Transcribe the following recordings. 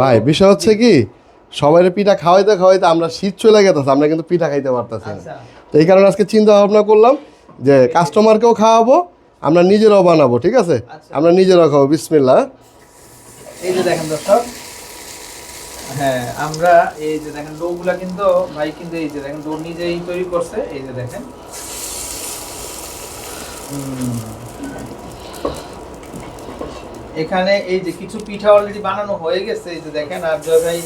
ভাই বিষয় হচ্ছে কি সবাই পিঠা খাওয়াইতে খাওয়াইতে আমরা শীত চলে গেছে আমরা কিন্তু পিঠা খাইতে পারতেছি না। আচ্ছা। তো এই কারণে আজকে চিন্তা ভাবনা করলাম যে কাস্টমারকেও খাওয়াবো আমরা নিজেরাও বানাবো ঠিক আছে? আচ্ছা। আমরা নিজেরাও খাব বিসমিল্লা এই যে দেখেন দর্শক হ্যাঁ আমরা এই যে দেখেন ডোগুলা কিন্তু ভাই কিন্তু এই যে দেখেন ডো নিজেই তৈরি করছে এই যে দেখেন। এখানে এই যে কিছু পিঠা অলরেডি বানানো হয়ে গেছে এই যে দেখেন আর জয় ভাই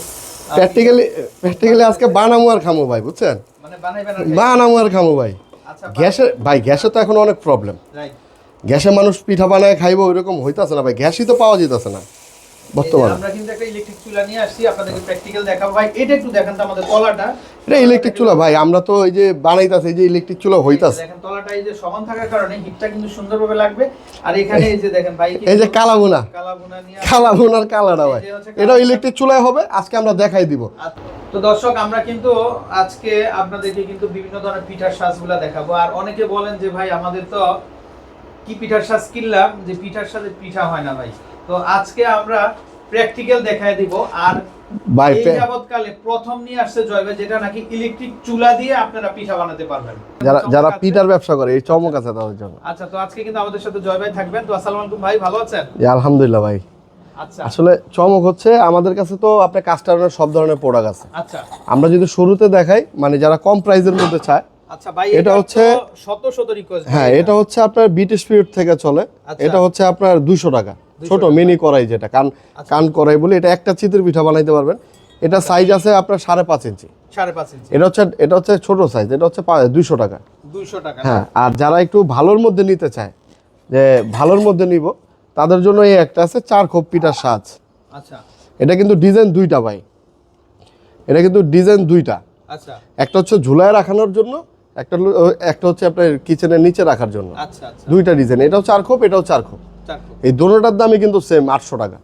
প্র্যাকটিক্যালি প্র্যাকটিক্যালি আজকে বানামো আর খামো ভাই বুঝছেন? মানে বানামো আর খামো ভাই। আচ্ছা গ্যাসের ভাই গ্যাসে তো এখন অনেক প্রবলেম রাইট গ্যাসে মানুষ পিঠা বানায় খাইবো ওইরকম হইতাছে না ভাই। গ্যাসই তো পাওয়া যেতেছে না। বর্তমানে। আমরা কিন্তু একটা ইলেকট্রিক চুলা নিয়ে আসছি আপনাদেরকে প্র্যাকটিক্যাল দেখাবো। ভাই এটা একটু দেখেন তো আমাদের তলাটা। এটা ইলেকট্রিক চুলা ভাই আমরা তো এই যে বানাইতাছে এই যে ইলেকট্রিক চুলা হইতাছে। দেখেন তলাটা এই যে সমান থাকার কারণে হিটটা কিন্তু সুন্দরভাবে লাগবে। আর এখানে এই যে দেখেন ভাই এই যে কালাগুনা কালাগুনা নিয়ে কালাগুনার কালাটা ভাই। এটাও ইলেকট্রিক চুলায় হবে আজকে আমরা দেখাই দিব। তো দর্শক আমরা কিন্তু আজকে আপনাদেরকে কিন্তু বিভিন্ন ধরনের পিঠার সাজগুলা দেখাবো। আর অনেকে বলেন যে ভাই আমাদের তো কি পিঠার সাজ কিনলাম? যে পিঠার সাথে পিঠা হয় না ভাই। তো আজকে আমরা প্র্যাকটিক্যাল দেখায় দিব। আর এই যাবৎকালে প্রথম নিয়ে আসছে জয়বে যেটা নাকি ইলেকট্রিক চুলা দিয়ে আপনারা পিঠা বানাতে পারবেন। যারা চমক যারা পিঠার ব্যবসা করে এই চমক আছে তাদের জন্য। আচ্ছা তো আজকে কিন্তু আমাদের সাথে জয় ভাই থাকবেন। তো আসসালামু আলাইকুম ভাই ভালো আছেন? আলহামদুলিল্লাহ ভাই। আচ্ছা। আসলে চমক হচ্ছে আমাদের কাছে তো আপনার কাস্টমারের সব ধরনের প্রোডাক্ট আছে। আচ্ছা। আমরা যদি শুরুতে দেখাই মানে যারা কম প্রাইসের মধ্যে চায় আচ্ছা ভাই এটা হচ্ছে শত শত রিকোয়েস্ট হ্যাঁ এটা। হচ্ছে আপনার বিট স্পিরিট থেকে চলে। আচ্ছা। এটা হচ্ছে আপনার দুশো টাকা। 200 ছোট মিনি কড়াই যেটা কান কান কড়াই বলে এটা একটা চিতের পিঠা বানাইতে পারবেন। এটা সাইজ আছে আপনার সাড়ে পাঁচ ইঞ্চি সাড়ে পাঁচ ইঞ্চি এটা হচ্ছে এটা হচ্ছে ছোট সাইজ এটা হচ্ছে দুইশো টাকা। দুইশো টাকা। হ্যাঁ আর যারা একটু ভালোর মধ্যে নিতে চায় যে ভালোর মধ্যে নিব তাদের জন্য এই একটা আছে চার খোপ পিঠার সাজ। আচ্ছা। এটা কিন্তু ডিজাইন দুইটা ভাই। এটা কিন্তু ডিজাইন দুইটা। আচ্ছা। একটা হচ্ছে ঝুলায় রাখানোর জন্য একটা একটা হচ্ছে আপনার কিচেনের নিচে রাখার জন্য। আচ্ছা আচ্ছা। দুইটা ডিজাইন এটাও চার খোপ এটাও চার খোপ। এই দোনোটার দামই কিন্তু সেম আটশো টাকা।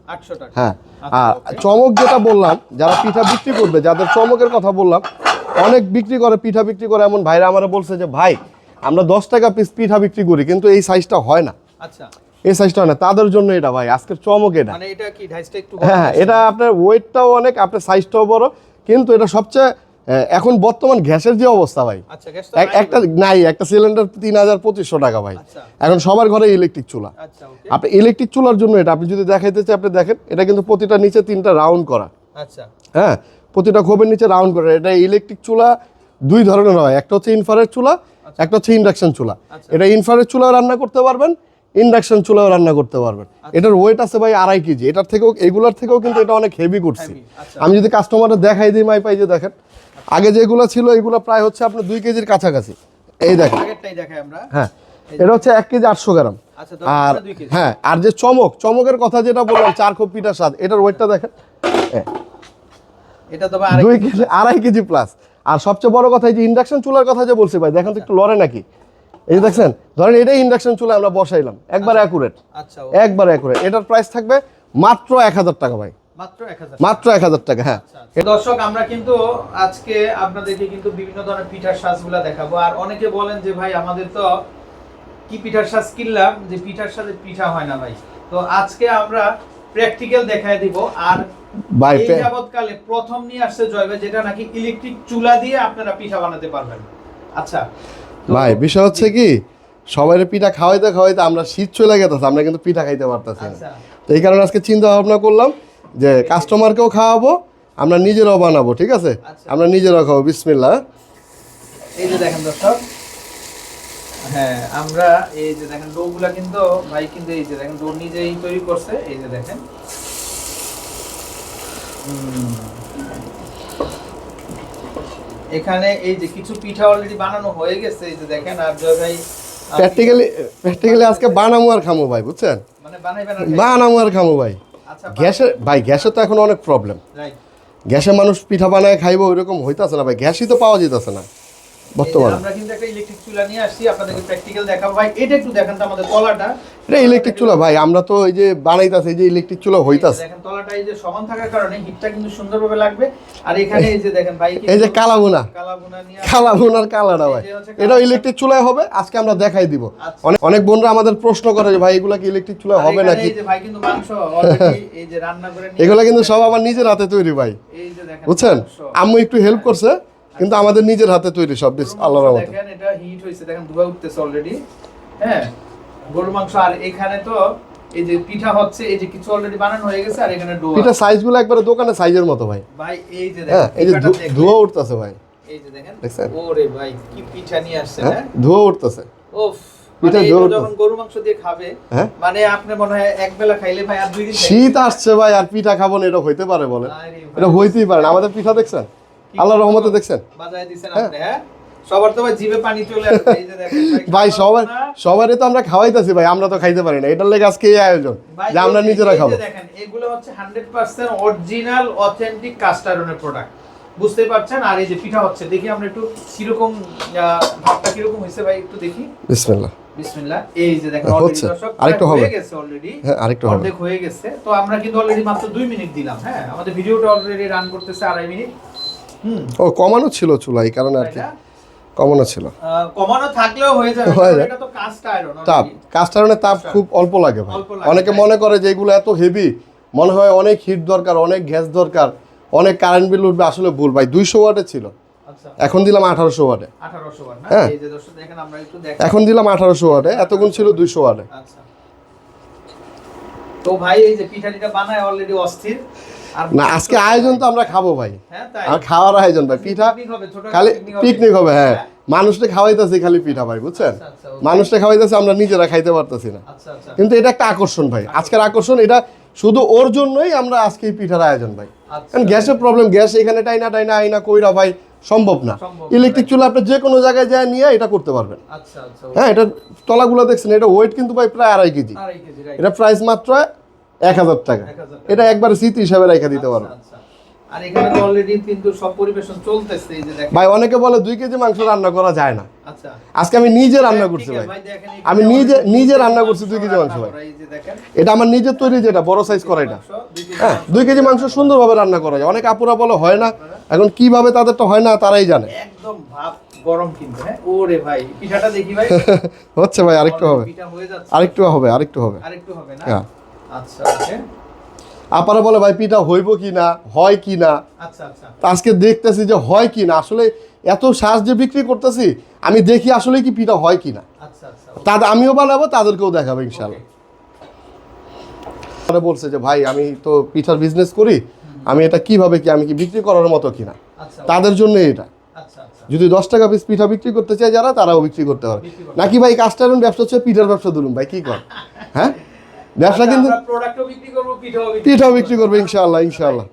হ্যাঁ। আচ্ছা, আর চমক যেটা বললাম যারা পিঠা বিক্রি করবে যাদের চমকের কথা বললাম অনেক বিক্রি করে পিঠা বিক্রি করে এমন ভাইরা আমার বলছে যে ভাই আমরা দশ টাকা পিস পিঠা বিক্রি করি কিন্তু এই সাইজটা হয় না। আচ্ছা। এই সাইজটা হয় না। তাদের জন্য এটা ভাই আজকের চমক এটা। মানে এটা কি ঢাইসটা একটু হ্যাঁ এটা আপনার ওয়েটটাও অনেক আপনার সাইজটাও বড় কিন্তু এটা সবচেয়ে এখন বর্তমান গ্যাসের যে অবস্থা ভাই আচ্ছা এক- একটা নাই একটা সিলিন্ডার তিন হাজার পঁচিশশো টাকা ভাই। আচ্ছা। এখন সবার ঘরে ইলেকট্রিক চুলা। আচ্ছা আপনি ইলেকট্রিক চুলার জন্য এটা আপনি যদি দেখাইতে চাই আপনি দেখেন এটা কিন্তু প্রতিটা নিচে তিনটা রাউন্ড করা। হ্যাঁ প্রতিটা খোপের নিচে রাউন্ড করা। এটা ইলেকট্রিক চুলা দুই ধরনের হয়। একটা হচ্ছে ইনফারের চুলা একটা হচ্ছে ইন্ডাকশন চুলা। এটা ইনফারের চুলাও রান্না করতে পারবেন ইন্ডাকশন চুলাও রান্না করতে পারবেন। এটার ওয়েট আছে ভাই আড়াই কেজি। এটার থেকেও এগুলার থেকেও কিন্তু এটা অনেক হেভি করছি। আমি যদি কাস্টমারের দেখাই দিই মাই পাই যে দেখেন। আগে যেগুলো ছিল এগুলো প্রায় হচ্ছে আপনার দুই কেজির কাছাকাছি। এই দেখেন। হ্যাঁ এটা হচ্ছে এক কেজি আটশো গ্রাম। আচ্ছা আর হ্যাঁ আর যে চমক চমকের কথা যেটা বললাম চার খোপ পিঠার স্বাদ। এটার ওয়েটটা দেখেন। এটা তো দুই কেজি আড়াই কেজি প্লাস আর সবচেয়ে বড় কথা এই যে ইন্ডাকশন চুলার কথা যে বলছি ভাই দেখেন তো একটু লড়ে নাকি? এই যে দেখছেন ধরেন এটাই ইন্ডাকশন চুলা আমরা বসাইলাম একবার অ্যাকুরেট আচ্ছা ও, একবার অ্যাকুরেট এটার প্রাইস থাকবে মাত্র এক হাজার টাকা ভাই। মাত্র এক হাজার টাকা হ্যাঁ। আচ্ছা, দর্শক আমরা কিন্তু আজকে আপনাদেরকে কিন্তু বিভিন্ন ধরনের পিঠার সাজগুলা দেখাবো। আর অনেকে বলেন যে ভাই আমাদের তো কি পিঠার সাজ কিনলাম যে পিঠার সাথে পিঠা হয় না ভাই? তো আজকে আমরা প্র্যাকটিক্যাল দেখায় দিব। আর ভাই যাবৎকালে প্রথম নিয়ে আসছে জয়বে যেটা নাকি ইলেকট্রিক চুলা দিয়ে আপনারা পিঠা বানাতে পারবেন। আচ্ছা ভাই বিষয় হচ্ছে কি সবাই পিঠা খাওয়াইতে খাওয়াইতে আমরা শীত চলে গেছে আমরা কিন্তু পিঠা খাইতে পারতেছি না। আচ্ছা। তো এই কারণে আজকে চিন্তা ভাবনা করলাম যে কাস্টমারকেও খাওয়াবো আমরা নিজেরাও বানাবো ঠিক আছে? আচ্ছা। আমরা নিজেরাও খাব বিসমিল্লা এই যে দেখেন দর্শক হ্যাঁ আমরা এই যে দেখেন ডোগুলা কিন্তু ভাই কিন্তু এই যে দেখেন ডো নিজেই তৈরি করছে এই যে দেখেন। এখানে এই যে কিছু পিঠা অলরেডি বানানো হয়ে গেছে এই যে দেখেন আর জয় ভাই প্র্যাকটিক্যালি প্র্যাকটিক্যালি আজকে বানামো আর খামো ভাই বুঝছেন? মানে বানাইবেন বানামো আর খামো ভাই। আচ্ছা গ্যাসের ভাই গ্যাসে তো এখন অনেক প্রবলেম গ্যাসে মানুষ পিঠা বানায় খাইব ওইরকম হইতেছে না ভাই। গ্যাসই তো পাওয়া যেতেছে না। বর্তমানে। আমরা কিন্তু একটা ইলেকট্রিক চুলা নিয়ে আসছি আপনাদেরকে প্র্যাকটিক্যাল দেখাবো। ভাই এটা একটু দেখান তো আমাদের তলাটা। এটা ইলেকট্রিক চুলা ভাই আমরা তো এই যে বানাইতাছি এই যে ইলেকট্রিক চুলা হইতাছে। দেখেন তলাটা এই যে সমান থাকার কারণে হিটটা কিন্তু সুন্দরভাবে লাগবে। আর এখানে এই যে দেখেন ভাই এই যে নিয়ে কালাটা এটাও ইলেকট্রিক চুলায় হবে আজকে আমরা দেখাই দিব। আচ্ছা। অনেক অনেক বোনরা আমাদের প্রশ্ন করে যে ভাই এগুলা কি ইলেকট্রিক চুলা হবে নাকি? এই যে ভাই কিন্তু মাংস already এই যে রান্না করে এগুলা কিন্তু সব আমার নিজের হাতে তৈরি ভাই। এই যে দেখেন বুঝছেন। আম্মু একটু হেল্প করছে। কিন্তু আমাদের নিজের হাতে তৈরি সব গরুর আল্লাহর রহমতে। দেখেন এটা হিট হয়েছে দেখেন ধোয়া উঠতেছে অলরেডি হ্যাঁ গরুর মাংস আর এখানে তো এই যে পিঠা হচ্ছে এই যে কিছু অলরেডি বানানো হয়ে গেছে আর এখানে ডো এটা সাইজগুলো একবারে দোকানে সাইজের মতো ভাই। ভাই এই যে হ্যাঁ দেখেন এই যে পিঠাটা ধু- উঠতেছে ভাই। এই যে দেখেন ওরে ভাই কি পিঠা নিয়ে আসছে হ্যাঁ হ্যাঁ? ধোঁয়া উঠতেছে। পিঠা মানে হ্যাঁ? মানে আপনি মনে হয় এক বেলা খাইলে ভাই আর দুই দিন শীত আসছে ভাই আর পিঠা খাব না এটা হইতে পারে বলে। এটা হইতেই পারে না। আমাদের পিঠা দেখছেন? করব? রহমতে দেখছেন? আপনি হ্যাঁ? সবার তো ভাই জিভে পানি চলে আসবে এই যে দেখেন ভাই সবার সবারই তো আমরা খাওয়াইতাছি ভাই আমরা তো খাইতে পারি না। এটার লেগে আজকে এই আয়োজন যে আমরা নিজেরা খাব। দেখেন এগুলো হচ্ছে 100% অরিজিনাল অথেন্টিক কাস্ট আয়রনের প্রোডাক্ট বুঝতে পারছেন? আর এই যে পিঠা হচ্ছে দেখি আমরা একটু কীরকম ভাবটা কীরকম হয়েছে ভাই একটু দেখি। বিসমিল্লাহ। বিসমিল্লাহ। এই যে দেখেন হ্যাঁ, দর্শক আরেকটু হবে। হয়ে গেছে অলরেডি হ্যাঁ আরেকটু হবে। অর্ধেক হয়ে গেছে। তো আমরা কিন্তু অলরেডি মাত্র দুই মিনিট দিলাম হ্যাঁ? আমাদের ভিডিওটা অলরেডি রান করতেছে আড়াই মিনিট। ও কমানো ছিল চুলা এই কারণে আর কি। কমানো ছিল। কমানো থাকলেও হয়ে যায়। এটা তো কাস্ট আয়রন তাপ কাস্টারনের তাপ খুব অল্প লাগে ভাই। অনেকে মনে করে যে এগুলো এত হেভি মনে হয় অনেক হিট দরকার অনেক গ্যাস দরকার অনেক কারেন্ট বিল উঠবে আসলে ভুল ভাই। দুইশো ওয়াটে ছিল। আচ্ছা। এখন দিলাম আঠারোশো ওয়াটে 1800 ওয়াট না? হ্যাঁ। এই যে দর্শক দেখেন আমরা একটু দেখ এখন দিলাম আঠারোশো ওয়াটে এতক্ষণ ছিল দুইশো ওয়াটে আচ্ছা। তো ভাই এই যে পিঠাটিটা বানায় অলরেডি অস্থির। না আজকে আয়োজন তো আমরা খাব ভাই। হ্যাঁ আর খাওয়ার আয়োজন ভাই পিঠা খালি পিকনিক হবে। হ্যাঁ। মানুষটা খাওয়াইতেছি খালি পিঠা ভাই বুঝছেন? আচ্ছা, আচ্ছা। মানুষটা খাওয়াইতেছে আমরা নিজেরা খাইতে পারতেছি না। আচ্ছা কিন্তু এটা একটা আকর্ষণ ভাই আজকের আকর্ষণ এটা শুধু ওর জন্যই আমরা আজকে এই পিঠার আয়োজন ভাই। কারণ গ্যাসের প্রবলেম গ্যাস এখানে টাইনা টাইনা আইনা কইরা ভাই সম্ভব না। ইলেকট্রিক চুলা আপনি যে কোনো জায়গায় যায় নিয়ে এটা করতে পারবেন। হ্যাঁ এটা তলাগুলো দেখছেন এটা ওয়েট কিন্তু ভাই প্রায় আড়াই কেজি। এটা প্রাইস মাত্র এক হাজার টাকা। এটা একবার স্মৃতি হিসাবে রেখে দিতে পারবেন আচ্ছা। আর এখানে তো অলরেডি কিন্তু সব পরিবেশন চলতেছে এই যে দেখেন। ভাই অনেকে বলে দুই কেজি মাংস রান্না করা যায় না। আচ্ছা। আজকে আমি নিজে রান্না করছি ভাই। আমি নিজে- নিজে রান্না করছি দুই কেজি মাংস ভাই। এটা আমার নিজের তৈরি যেটা বড় সাইজ করা এটা। হ্যাঁ। দুই কেজি মাংস সুন্দরভাবে রান্না করা যায়। অনেক আপুরা বলে হয় না। এখন কীভাবে তাদের তো হয় না তারাই জানে। একদম ভাব গরম কিন্তু হ্যাঁ। ওরে ভাই পিঠাটা দেখি ভাই। হচ্ছে ভাই আরেকটু হবে। হয়ে আরেকটু হবে আরেকটু হবে। আরেকটু হবে না? হ্যাঁ। আচ্ছা ওকে। আপারা বলে ভাই পিঠা হইব কি না হয় কি না আচ্ছা আচ্ছা। আজকে দেখতেছি যে হয় কি না আসলে এত শ্বাস যে বিক্রি করতেছি আমি দেখি আসলে কি পিঠা হয় কি না তাদের আমিও বানাবো তাদেরকেও দেখাবো ইনশাল্লাহ তারা বলছে যে ভাই আমি তো পিঠার বিজনেস করি আমি এটা কীভাবে কি আমি কি বিক্রি করার মতো কিনা? আচ্ছা তাদের জন্য এটা। যদি দশ টাকা পিস পিঠা বিক্রি করতে চায় যারা তারাও বিক্রি করতে পারে। করতে নাকি ভাই কাস্টারন ব্যবসা হচ্ছে পিঠার ব্যবসা ধরুন ভাই কি কর? হ্যাঁ? ব্যবসা কিন্তু বিক্রি করব পিঠাও বিক্রি ইনশাল্লাহ করবে। ইনশাআল্লাহ ইনশাআল্লাহ।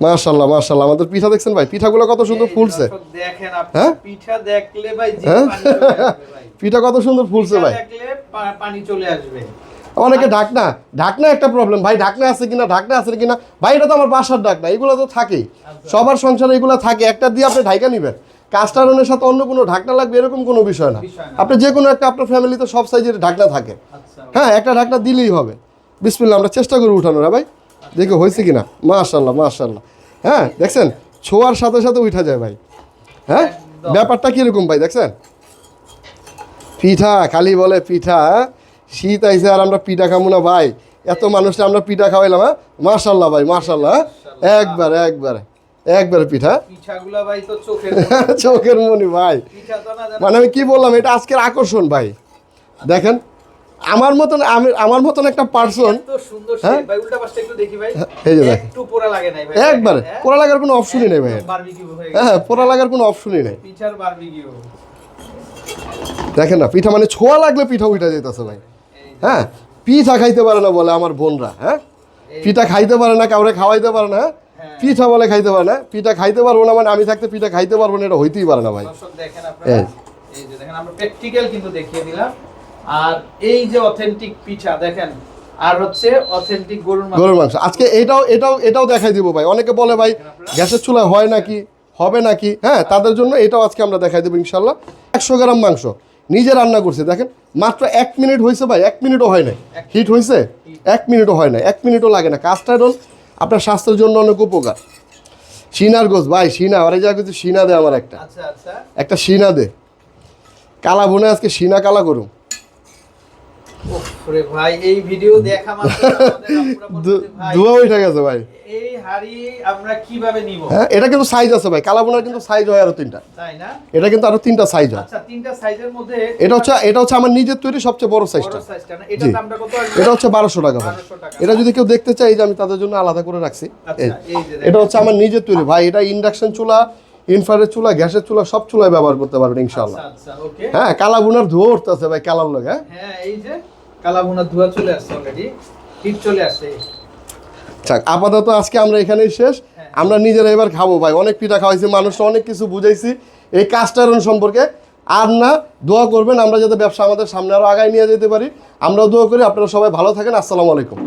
মাশাআল্লাহ মাশাআল্লাহ। আমাদের পিঠা দেখছেন ভাই? পিঠাগুলো কত সুন্দর ফুলছে। হ্যাঁ? পিঠা দেখলে ভাই হ্যাঁ? ভাই। পিঠা কত সুন্দর ফুলছে ভাই। পানি চলে আসবে। অনেকে ঢাকনা ঢাকনা একটা প্রবলেম ভাই ঢাকনা আছে কিনা ঢাকনা আছে কিনা? ভাই এটা তো আমার বাসার ঢাকনা এগুলো তো থাকেই। আচ্ছা। সবার সংসারে এগুলো থাকে। একটা দিয়ে আপনি ঢাকা নিবেন। কাস্টারনের সাথে অন্য কোনো ঢাকনা লাগবে এরকম কোনো বিষয় না। আপনি যে কোনো একটা আপনার ফ্যামিলিতে সব সাইজের ঢাকনা থাকে। আচ্ছা। হ্যাঁ একটা ঢাকনা দিলেই হবে। বিসমিল্লা আমরা চেষ্টা করি উঠানোর হ্যাঁ ভাই? দেখে হয়েছে কিনা? মাশাল্লাহ মাশাল্লাহ হ্যাঁ দেখছেন? ছোঁয়ার সাথে সাথে উঠা যায় ভাই। হ্যাঁ? ব্যাপারটা কীরকম ভাই দেখছেন? পিঠা খালি বলে পিঠা হ্যাঁ? শীত আইসে আর আমরা পিঠা খাব না ভাই। এত মানুষকে আমরা পিঠা খাওয়াইলাম হ্যাঁ? মাশাল্লাহ ভাই মাশাল্লাহ হ্যাঁ? একবারে একবারে। একবারে পিঠা? ভাই তো চোখের মনি। ভাই। মানে আমি কি বললাম এটা আজকের আকর্ষণ ভাই। দেখেন আমার মতন আমি আমার মতন একটা পার্সন হ্যাঁ? দেখি ভাই। এই যে একবারে হ্যাঁ? পোড়া লাগার কোনো অপশনই নেই ভাই। হয়ে হ্যাঁ পোড়া লাগার কোনো অপশনই নেই। দেখেন না পিঠা মানে ছোঁয়া লাগলে পিঠা উঠা যেতেছে ভাই। হ্যাঁ পিঠা খাইতে পারে না বলে আমার বোনরা হ্যাঁ? পিঠা খাইতে পারে না কাউরে খাওয়াইতে পারে না হ্যাঁ? হ্যাঁ। পিঠা বলে খাইতে পারে না। পিঠা খাইতে পারব না মানে আমি থাকতে পিঠা খাইতে পারব না এটা হইতেই পারে না ভাই। দেখেন আপনারা এই। যে দেখেন আমরা প্র্যাকটিক্যাল কিন্তু দেখিয়ে দিলাম। আর এই যে অথেন্টিক পিঠা দেখেন আর হচ্ছে অথেন্টিক গরুর মাংস। গরুর মাংস। আজকে এটাও এটাও এটাও দেখাই দিব ভাই। অনেকে বলে ভাই গ্যাসের চুলায় হয় নাকি হবে নাকি? হ্যাঁ তাদের জন্য এটাও আজকে আমরা দেখাই দেবো ইনশাল্লাহ একশো গ্রাম মাংস। নিজে রান্না করছে দেখেন মাত্র এক মিনিট হয়েছে ভাই এক মিনিটও হয় নাই। হিট হয়েছে? এক মিনিটও হয় না এক মিনিটও লাগে না। কাজটা আপনার স্বাস্থ্যের জন্য অনেক উপকার। সিনার গোস ভাই সিনা আর এই জায়গায় কিছু সিনা দে আমার একটা। আচ্ছা আচ্ছা। একটা সিনা দে। কালা বনে আজকে সিনা কালা করুম। উফ রে ভাই এই ভিডিও দেখা মাত্র ধোয়া উঠে গেছে ভাই। এই হাড়ি আমরা কীভাবে নিব? হ্যাঁ এটা কিন্তু সাইজ আছে ভাই। কালা বোনার কিন্তু সাইজ হয় আরও তিনটা। তাই না? এটা কিন্তু আরও তিনটা সাইজ হয়। আচ্ছা তিনটা সাইজের মধ্যে এটা হচ্ছে এটা হচ্ছে আমার নিজের তৈরি সবচেয়ে বড় সাইজটা বড় সাইজটা না? এটা দামটা কত এটা হচ্ছে বারোশো টাকা ভাই। এটা যদি কেউ দেখতে এই যে আমি তাদের জন্য আলাদা করে রাখছি। আচ্ছা এটা হচ্ছে আমার নিজের তৈরি। ভাই এটা ইন্ডাকশন চুলা ইনফ্রারেড চুলা গ্যাসের চুলা সব চুলায় ব্যবহার করতে পারবেন ইনশাল্লাহ আচ্ছা আচ্ছা হ্যাঁ কালা বোনার ধোয়া উঠতেছে ভাই কালার লোক হ্যাঁ। হ্যাঁ এই যে কালা বোনা ধোয়া চলে আসছে অলরেডি হিট চলে আসছে। যাক আপাতত আজকে আমরা এখানেই শেষ। আমরা নিজেরা এবার খাব ভাই। অনেক পিঠা খাওয়াইছি মানুষ অনেক কিছু বুঝাইছি। এই কাস্টারন সম্পর্কে আর না দোয়া করবেন আমরা যাতে ব্যবসা আমাদের সামনে আরও আগায় নিয়ে যেতে পারি। আমরাও দোয়া করি আপনারা সবাই ভালো থাকেন। আসসালামু আলাইকুম।